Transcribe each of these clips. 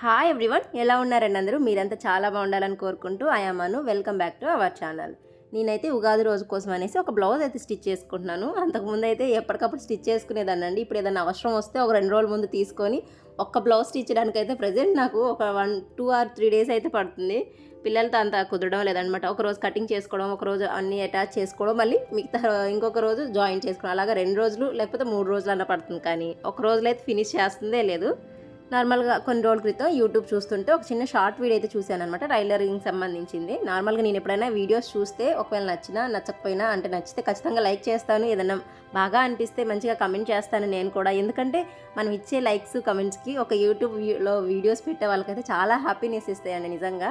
Hi everyone ఎలా ఉన్నారండి అందరూ? మీరంతా చాలా బాగుండాలని కోరుకుంటూ అయామాను welcome back to our channel నేనైతే ఉగాది రోజు కోసం అనేసి ఒక బ్లౌజ్ అయితే స్టిచ్ చేసుకుంటున్నాను. అంతకుముందు అయితే ఎప్పటికప్పుడు స్టిచ్ చేసుకునేదానండి ఇప్పుడు ఏదైనా అవసరం వస్తే ఒక రెండు రోజుల ముందు తీసుకొని ఒక్క బ్లౌజ్ స్టిచ్ చేయడానికి అయితే ప్రజెంట్ నాకు ఒక one two or three days అయితే పడుతుంది. పిల్లలతో అంత కుదరడం లేదనమాట ఒక రోజు కటింగ్ చేసుకోవడం ఒక రోజు అన్ని అటాచ్ చేసుకోవడం మళ్ళీ మిగతా ఇంకొక రోజు జాయిన్ చేసుకోవడం. అలాగా రెండు రోజులు లేకపోతే మూడు రోజులు అన్న పడుతుంది కానీ ఒక రోజులో అయితే ఫినిష్ చేస్తుందే లేదు. నార్మల్గా కొన్ని రోజుల క్రితం యూట్యూబ్ చూస్తుంటే ఒక చిన్న షార్ట్ వీడియో అయితే చూశాను అనమాట టైలరింగ్ సంబంధించింది. నార్మల్గా నేను ఎప్పుడైనా వీడియోస్ చూస్తే ఒకవేళ నచ్చినా నచ్చకపోయినా అంటే నచ్చితే ఖచ్చితంగా లైక్ చేస్తాను. ఏదైనా బాగా అనిపిస్తే మంచిగా కమెంట్ చేస్తాను నేను కూడా. ఎందుకంటే మనం ఇచ్చే లైక్స్ కమెంట్స్కి ఒక యూట్యూబ్లో వీడియోస్ పెట్టే వాళ్ళకైతే చాలా హ్యాపీనెస్ ఇస్తాయండి నిజంగా.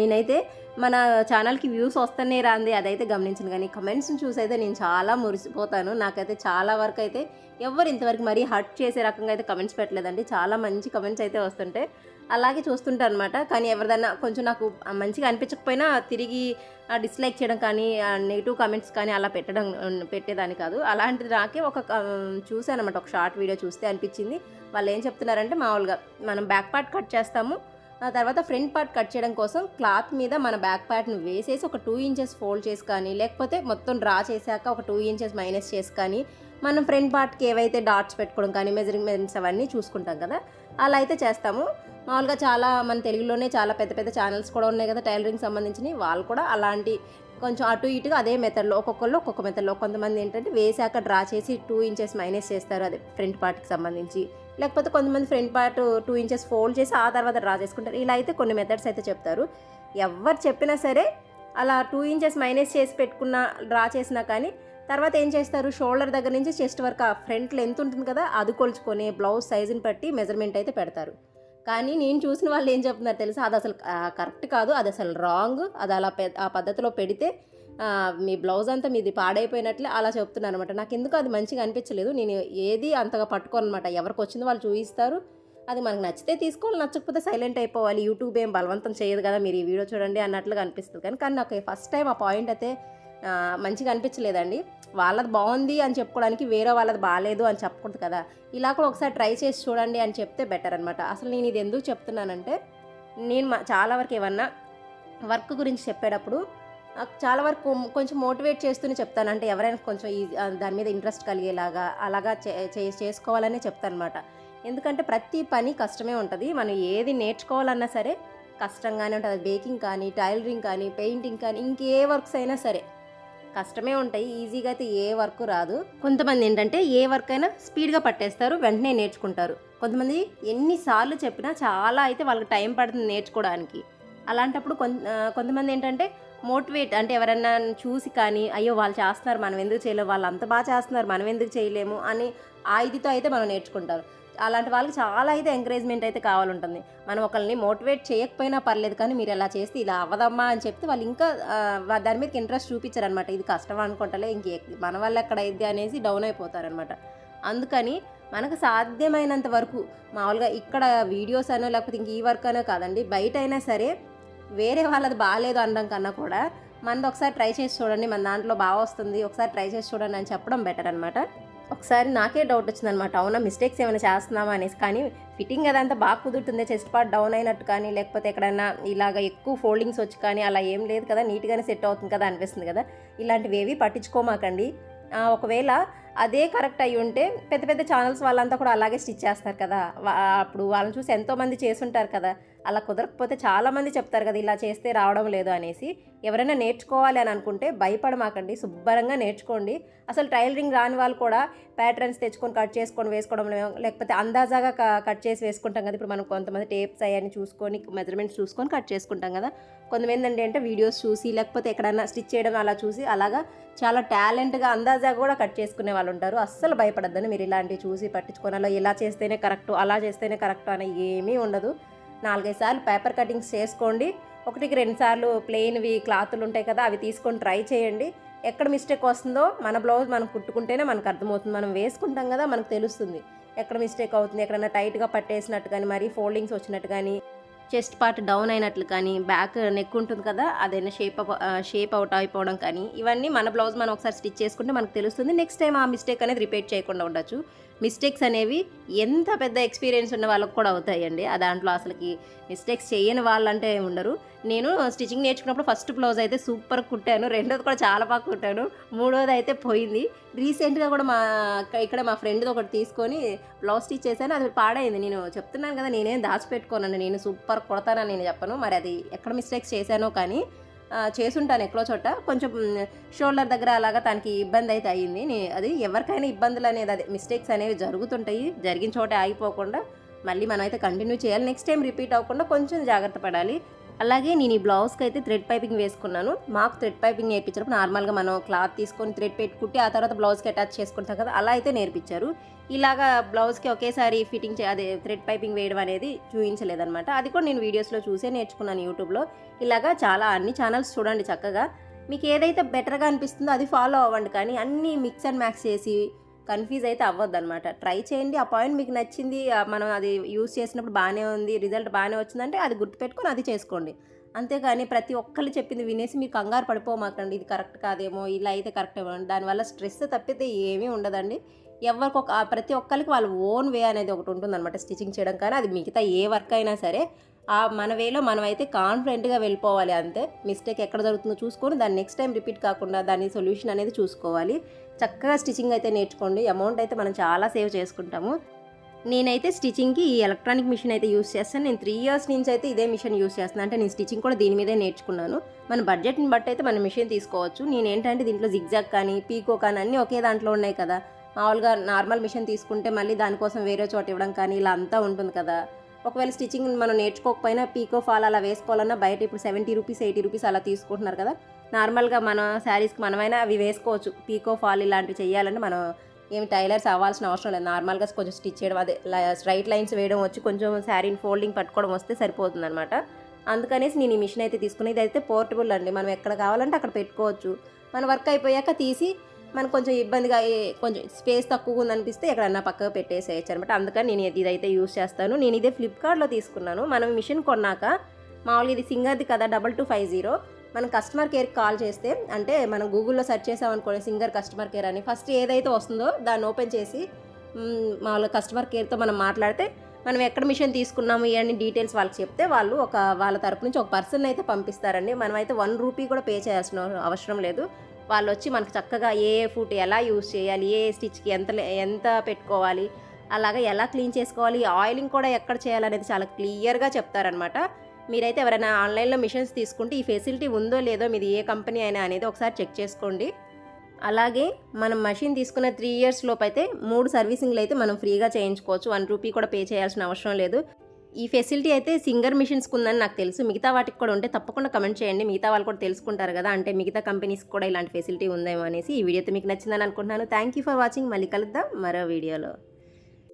నేనైతే మన ఛానల్కి వ్యూస్ వస్తూనే రాంది అదైతే గమనించను. కానీ కమెంట్స్ని చూసి అయితే నేను చాలా మురిసిపోతాను. నాకైతే చాలా వరకు అయితే ఎవరు ఇంతవరకు మరీ హర్ట్ చేసే రకంగా అయితే కమెంట్స్ పెట్టలేదండి. చాలా మంచి కమెంట్స్ అయితే వస్తుంటే అలాగే చూస్తుంటాను అనమాట కానీ ఎవరిదైనా కొంచెం నాకు మంచిగా అనిపించకపోయినా తిరిగి డిస్లైక్ చేయడం కానీ నెగిటివ్ కమెంట్స్ కానీ అలా పెట్టడం పెట్టేదాన్ని కాదు. అలాంటిది నాకే ఒక చూశాను అనమాట ఒక షార్ట్ వీడియో చూస్తే అనిపించింది. వాళ్ళు ఏం చెప్తున్నారంటే మామూలుగా మనం బ్యాక్ పార్ట్ కట్ చేస్తాము. ఆ తర్వాత ఫ్రంట్ పార్ట్ కట్ చేయడం కోసం క్లాత్ మీద మన బ్యాక్ ప్యాట్ను వేసేసి ఒక టూ ఇంచెస్ ఫోల్డ్ చేసి కానీ లేకపోతే మొత్తం డ్రా చేశాక ఒక టూ ఇంచెస్ మైనస్ చేసి కానీ మనం ఫ్రంట్ పార్ట్కి ఏవైతే డాట్స్ పెట్టుకోవడం కానీ మెజరింగ్మెంట్స్ అవన్నీ చూసుకుంటాం కదా. అలా అయితే చేస్తాము. మామూలుగా చాలా మన తెలుగులోనే చాలా పెద్ద పెద్ద ఛానల్స్ కూడా ఉన్నాయి కదా టైలరింగ్ సంబంధించినవి. వాళ్ళు కూడా అలాంటి కొంచెం అటు ఇటుగా అదే మెథడ్లో ఒక్కొక్కళ్ళు ఒక్కొక్క మెథడ్లో. కొంతమంది ఏంటంటే వేసాక డ్రా చేసి టూ ఇంచెస్ మైనస్ చేస్తారు అదే ఫ్రంట్ పార్ట్కి సంబంధించి. లేకపోతే కొంతమంది front part two inches fold చేసి ఆ తర్వాత డ్రా చేసుకుంటారు. ఇలా అయితే కొన్ని మెథడ్స్ అయితే చెప్తారు. ఎవరు చెప్పినా సరే అలా టూ ఇంచెస్ మైనస్ చేసి పెట్టుకున్న డ్రా చేసినా కానీ తర్వాత ఏం చేస్తారు? షోల్డర్ దగ్గర నుంచి చెస్ట్ వరకు ఆ ఫ్రంట్ లెంత్ ఉంటుంది కదా అది కొలుచుకొని బ్లౌజ్ సైజుని బట్టి మెజర్మెంట్ అయితే పెడతారు. కానీ నేను చూసిన వాళ్ళు ఏం చెప్తున్నారు తెలుసా? అది అసలు కరెక్ట్ కాదు అది అసలు రాంగ్ అది అలా పె ఆ పద్ధతిలో పెడితే మీ బ్లౌజ్ అంతా మీది పాడైపోయినట్లే అలా చెప్తున్నాను అనమాట నాకు ఎందుకు అది మంచిగా అనిపించలేదు. నేను ఏది అంతగా పట్టుకోను అనమాట ఎవరికి వచ్చిందో వాళ్ళు చూపిస్తారు అది మనకు నచ్చితే తీసుకోవాలి నచ్చకపోతే సైలెంట్ అయిపోవాలి. యూట్యూబ్ ఏం బలవంతం చేయదు కదా మీరు ఈ వీడియో చూడండి అన్నట్లుగా అనిపిస్తుంది. కానీ కానీ నాకు ఫస్ట్ టైం ఆ పాయింట్ అయితే మంచిగా అనిపించలేదండి. వాళ్ళది బాగుంది అని చెప్పుకోవడానికి వేరే వాళ్ళది బాగాలేదు అని చెప్పకూడదు కదా. ఇలా కూడా ఒకసారి ట్రై చేసి చూడండి అని చెప్తే బెటర్ అనమాట అసలు నేను ఇది ఎందుకు చెప్తున్నానంటే నేను చాలా వరకు ఏమన్నా వర్క్ గురించి చెప్పేటప్పుడు చాలా వరకు కొంచెం మోటివేట్ చేస్తూనే చెప్తాను. అంటే ఎవరైనా కొంచెం ఈ దాని మీద ఇంట్రెస్ట్ కలిగేలాగా అలాగా చే చేసుకోవాలనే చెప్తాను అనమాట ఎందుకంటే ప్రతి పని కష్టమే ఉంటుంది. మనం ఏది నేర్చుకోవాలన్నా సరే కష్టంగానే ఉంటుంది. బేకింగ్ కానీ టైలరింగ్ కానీ పెయింటింగ్ కానీ ఇంకే వర్క్స్ అయినా సరే కష్టమే ఉంటాయి. ఈజీగా అయితే ఏ వర్క్ రాదు. కొంతమంది ఏంటంటే ఏ వర్క్ అయినా స్పీడ్గా పట్టేస్తారు వెంటనే నేర్చుకుంటారు. కొంతమంది ఎన్నిసార్లు చెప్పినా చాలా అయితే వాళ్ళకి టైం పడుతుంది నేర్చుకోవడానికి. అలాంటప్పుడు కొంతమంది ఏంటంటే మోటివేట్ అంటే ఎవరన్నా చూసి కానీ అయ్యో వాళ్ళు చేస్తున్నారు మనం ఎందుకు చేయలేము వాళ్ళు అంత బాగా చేస్తున్నారు మనం ఎందుకు చేయలేము అని ఆ ఇదితో అయితే మనం నేర్చుకుంటారు. అలాంటి వాళ్ళకి చాలా అయితే ఎంకరేజ్మెంట్ అయితే కావాలంటుంది. మనం ఒకరిని మోటివేట్ చేయకపోయినా పర్లేదు కానీ మీరు ఎలా చేస్తే ఇలా అవ్వదమ్మా అని చెప్తే వాళ్ళు ఇంకా దాని మీదకి ఇంట్రెస్ట్ చూపించారనమాట ఇది కష్టం అనుకుంటలే ఇంకే మన వల్ల ఎక్కడ అయింది అనేసి డౌన్ అయిపోతారనమాట అందుకని మనకు సాధ్యమైనంత వరకు మామూలుగా ఇక్కడ వీడియోస్ అనో లేకపోతే ఇంక ఈ వర్క్ అనో కాదండి బయట అయినా సరే వేరే వాళ్ళది బాగాలేదు అనడం కన్నా కూడా మనది ఒకసారి ట్రై చేసి చూడండి మన దాంట్లో బాగా వస్తుంది ఒకసారి ట్రై చేసి చూడండి అని చెప్పడం బెటర్ అనమాట. ఒకసారి నాకే డౌట్ వచ్చిందనమాట అవునా మిస్టేక్స్ ఏమైనా చేస్తున్నామా అనేసి. కానీ ఫిట్టింగ్ అదంతా బాగా కుదురుతుంది చెస్ట్ పార్ట్ డౌన్ అయినట్టు కానీ లేకపోతే ఎక్కడైనా ఇలాగ ఎక్కువ ఫోల్డింగ్స్ వచ్చి కానీ అలా ఏం లేదు కదా నీట్గానే సెట్ అవుతుంది కదా అనిపిస్తుంది కదా. ఇలాంటివి ఏవి పట్టించుకోమాకండి. ఒకవేళ అదే కరెక్ట్ అయి ఉంటే పెద్ద పెద్ద ఛానల్స్ వాళ్ళంతా కూడా అలాగే స్టిచ్ చేస్తారు కదా. అప్పుడు వాళ్ళని చూసి ఎంతోమంది చేసుంటారు కదా. అలా కుదరకపోతే చాలామంది చెప్తారు కదా ఇలా చేస్తే రావడం లేదు అనేసి. ఎవరైనా నేర్చుకోవాలి అని అనుకుంటే భయపడమాకండి శుభ్రంగా నేర్చుకోండి. అసలు టైలరింగ్ రాని వాళ్ళు కూడా ప్యాటర్న్స్ తెచ్చుకొని కట్ చేసుకొని వేసుకోవడం లేకపోతే అందాజాగా కట్ చేసి వేసుకుంటాం కదా. ఇప్పుడు మనం కొంతమంది టేప్స్ అయ్యని చూసుకొని మెజర్మెంట్స్ చూసుకొని కట్ చేసుకుంటాం కదా. కొంతమంది ఏంటంటే అంటే వీడియోస్ చూసి లేకపోతే ఎక్కడైనా స్టిచ్ చేయడం అలా చూసి అలాగా చాలా టాలెంట్గా అందాజాగా కూడా కట్ చేసుకునే వాళ్ళు ఉంటారు. అస్సలు భయపడద్దని మీరు ఇలాంటివి చూసి పట్టించుకోవాలో ఇలా చేస్తేనే కరెక్ట్ అలా చేస్తేనే కరెక్ట్ అని ఏమీ ఉండదు. నాలుగైదు సార్లు పేపర్ కటింగ్స్ చేసుకోండి. ఒకటికి రెండు సార్లు ప్లెయిన్వి క్లాతులు ఉంటాయి కదా అవి తీసుకొని ట్రై చేయండి. ఎక్కడ మిస్టేక్ వస్తుందో మన బ్లౌజ్ మనం కుట్టుకుంటేనే మనకు అర్థమవుతుంది. మనం వేసుకుంటాం కదా మనకు తెలుస్తుంది. ఎక్కడ మిస్టేక్ అవుతుంది ఎక్కడైనా టైట్గా పట్టేసినట్టు కానీ మరీ ఫోల్డింగ్స్ వచ్చినట్టు కానీ చెస్ట్ పార్ట్ డౌన్ అయినట్లు కానీ బ్యాక్ నెక్ ఉంటుంది కదా అదైనా షేప్ షేప్ అవుట్ అయిపోవడం కానీ ఇవన్నీ మన బ్లౌజ్ మనం ఒకసారి స్టిచ్ చేసుకుంటే మనకు తెలుస్తుంది. నెక్స్ట్ టైం ఆ మిస్టేక్ అనేది రిపీట్ చేయకుండా ఉండొచ్చు. మిస్టేక్స్ అనేవి ఎంత పెద్ద ఎక్స్పీరియన్స్ ఉన్న వాళ్ళకి కూడా అవుతాయండి. ఆ దాంట్లో అసలుకి మిస్టేక్స్ చేయని వాళ్ళంటే ఉండరు. నేను స్టిచ్చింగ్ నేర్చుకున్నప్పుడు ఫస్ట్ బ్లౌజ్ అయితే సూపర్ కుట్టాను. రెండోది కూడా చాలా బాగా కుట్టాను. మూడోది అయితే పోయింది. రీసెంట్గా కూడా మా ఇక్కడ మా ఫ్రెండ్ది ఒకటి తీసుకొని బ్లౌజ్ స్టిచ్ చేశాను. అది పాడైంది. నేను చెప్తున్నాను కదా నేనేం దాచిపెట్టుకోనండి నేను సూపర్ కుడతానని నేను చెప్పను. మరి అది ఎక్కడ మిస్టేక్స్ చేశానో కానీ చేసుంటాను ఎక్కడో చోట. కొంచెం షోల్డర్ దగ్గర అలాగా తనకి ఇబ్బంది అయితే అయ్యింది అది ఎవరికైనా ఇబ్బందులు అనేది అదే మిస్టేక్స్ అనేవి జరుగుతుంటాయి. జరిగిన చోటే ఆగిపోకుండా మళ్ళీ మనం అయితే కంటిన్యూ చేయాలి. నెక్స్ట్ టైం రిపీట్ అవ్వకుండా కొంచెం జాగ్రత్త పడాలి. అలాగే నేను ఈ బ్లౌజ్కి అయితే థ్రెడ్ పైపింగ్ వేసుకున్నాను. మాకు థ్రెడ్ పైపింగ్ నేర్పించినప్పుడు నార్మల్గా మనం క్లాత్ తీసుకొని థ్రెడ్ పెట్టుకుంటే ఆ తర్వాత బ్లౌజ్కి అటాచ్ చేసుకుంటాం కదా అలా అయితే నేర్పించారు. ఇలాగా బ్లౌజ్కి ఒకేసారి ఫిట్టింగ్ అదే థ్రెడ్ పైపింగ్ వేయడం అనేది చూపించలేదన్నమాట అది కూడా నేను వీడియోస్లో చూసే నేర్చుకున్నాను యూట్యూబ్లో. ఇలాగా చాలా అన్ని ఛానల్స్ చూడండి చక్కగా. మీకు ఏదైతే బెటర్గా అనిపిస్తుందో అది ఫాలో అవ్వండి కానీ అన్నీ మిక్స్ అండ్ మ్యాక్స్ చేసి కన్ఫ్యూజ్ అయితే అవ్వద్దు అనమాట ట్రై చేయండి ఆ పాయింట్ మీకు నచ్చింది మనం అది యూస్ చేసినప్పుడు బాగానే ఉంది రిజల్ట్ బాగానే వచ్చిందంటే అది గుర్తుపెట్టుకొని అది చేసుకోండి. అంతేగాని ప్రతి ఒక్కళ్ళు చెప్పింది వినేసి మీరు కంగారు పడిపోమాకండి ఇది కరెక్ట్ కాదేమో ఇలా అయితే కరెక్ట్ ఏమో దానివల్ల స్ట్రెస్ తప్పితే ఏమీ ఉండదండి. ఎవరికి ఒక ప్రతి ఒక్కరికి వాళ్ళ ఓన్ వే అనేది ఒకటి ఉంటుందన్నమాట స్టిచ్చింగ్ చేయడం కానీ అది మిగతా ఏ వర్క్ అయినా సరే. ఆ మన వేలో మనం అయితే కాన్ఫిడెంట్గా వెళ్ళిపోవాలి అంతే. మిస్టేక్ ఎక్కడ జరుగుతుందో చూసుకొని దాన్ని నెక్స్ట్ టైం రిపీట్ కాకుండా దాని సొల్యూషన్ అనేది చూసుకోవాలి. చక్కగా స్టిచ్చింగ్ అయితే నేర్చుకోండి. అమౌంట్ అయితే మనం చాలా సేవ్ చేసుకుంటాము. నేనైతే స్టిచ్చింగ్కి ఈ ఎలక్ట్రానిక్ మిషన్ అయితే యూస్ చేస్తాను. నేను త్రీ ఇయర్స్ నుంచి అయితే ఇదే మిషన్ యూస్ చేస్తాను అంటే నేను స్టిచ్చింగ్ కూడా దీని మీదే నేర్చుకున్నాను. మన బడ్జెట్ని బట్టి అయితే మన మిషన్ తీసుకోవచ్చు. నేను ఏంటంటే దీంట్లో జిగ్జాగ్ కానీ పీకో కానీ అన్నీ ఒకే దాంట్లో ఉన్నాయి కదా. మామూలుగా నార్మల్ మిషన్ తీసుకుంటే మళ్ళీ దానికోసం వేరే చోట ఇవ్వడం కానీ ఇలా అంతా ఉంటుంది కదా. ఒకవేళ స్టిచ్చింగ్ మనం నేర్చుకోకపోయినా పీకో ఫాల్ అలా వేసుకోవాలన్నా బయట ఇప్పుడు సెవెంటీ రూపీస్ ఎయిటీ రూపీస్ అలా తీసుకుంటున్నారు కదా. నార్మల్గా మన శారీస్కి మనమైనా అవి వేసుకోవచ్చు. పీకో ఫాల్ ఇలాంటివి చేయాలంటే మనం ఏమి టైలర్స్ అవ్వాల్సిన అవసరం లేదు. నార్మల్గా కొంచెం స్టిచ్ చేయడం అదే స్ట్రైట్ లైన్స్ వేయడం వచ్చి కొంచెం శారీని ఫోల్డింగ్ పట్టుకోవడం వస్తే సరిపోతుంది అనమాట అందుకనేసి నేను ఈ మిషన్ అయితే తీసుకుని ఇది అయితే పోర్టబుల్ అండి. మనం ఎక్కడ కావాలంటే అక్కడ పెట్టుకోవచ్చు. మన వర్క్ అయిపోయాక తీసి మనకు కొంచెం ఇబ్బందిగా కొంచెం స్పేస్ తక్కువగా ఉందనిపిస్తే ఎక్కడన్నా పక్కకు పెట్టేసేయచ్చు అనమాట అందుకని నేను ఇది- ఇదైతే యూస్ చేస్తాను. నేను ఇదే ఫ్లిప్కార్ట్లో తీసుకున్నాను. మనం మిషన్ కొన్నాక మామూలుగా ఇది సింగర్ది కదా డబల్ టూ ఫైవ్ జీరో. మనం కస్టమర్ కేర్కి కాల్ చేస్తే అంటే మనం గూగుల్లో సెర్చ్ చేసామనుకోండి సింగర్ కస్టమర్ కేర్ అని. ఫస్ట్ ఏదైతే వస్తుందో దాన్ని ఓపెన్ చేసి వాళ్ళ మామూలుగా కస్టమర్ కేర్తో మనం మాట్లాడితే మనం ఎక్కడ మిషన్ తీసుకున్నాము ఇవన్నీ డీటెయిల్స్ వాళ్ళకి చెప్తే వాళ్ళు ఒక వాళ్ళ తరపు నుంచి ఒక పర్సన్ అయితే పంపిస్తారండి. మనం అయితే వన్ రూపీ కూడా పే చేయాల్సిన అవసరం లేదు. వాళ్ళు వచ్చి మనకు చక్కగా ఏ ఏ ఫుడ్ ఎలా యూస్ చేయాలి ఏ స్టిచ్కి ఎంత లే- ఎంత పెట్టుకోవాలి అలాగే ఎలా క్లీన్ చేసుకోవాలి ఆయిలింగ్ కూడా ఎక్కడ చేయాలనేది చాలా క్లియర్గా చెప్తారనమాట మీరైతే ఎవరైనా ఆన్లైన్లో మిషన్స్ తీసుకుంటే ఈ ఫెసిలిటీ ఉందో లేదో మీది ఏ కంపెనీ అయినా అనేది ఒకసారి చెక్ చేసుకోండి. అలాగే మనం మషిన్ తీసుకున్న త్రీ ఇయర్స్ లోపు అయితే మూడు సర్వీసింగ్లు అయితే మనం ఫ్రీగా చేయించుకోవచ్చు. వన్ రూపీ కూడా పే చేయాల్సిన అవసరం లేదు. ఈ ఫెసిలిటీ అయితే సింగర్ మిషన్స్కి ఉందని నాకు తెలుసు. మిగతా వాటికి కూడా ఉంటే తప్పకుండా కమెంట్ చేయండి. మిగతా వాళ్ళు కూడా తెలుసుకుంటారు కదా. అంటే మిగతా కంపెనీస్కి కూడా ఇలాంటి ఫెసిలిటీ ఉందేమో అనేసి ఈ వీడియోతో మీకు నచ్చిందని అనుకుంటున్నాను. Thank you for watching. మళ్ళీ కలుద్దాం మరో వీడియోలో.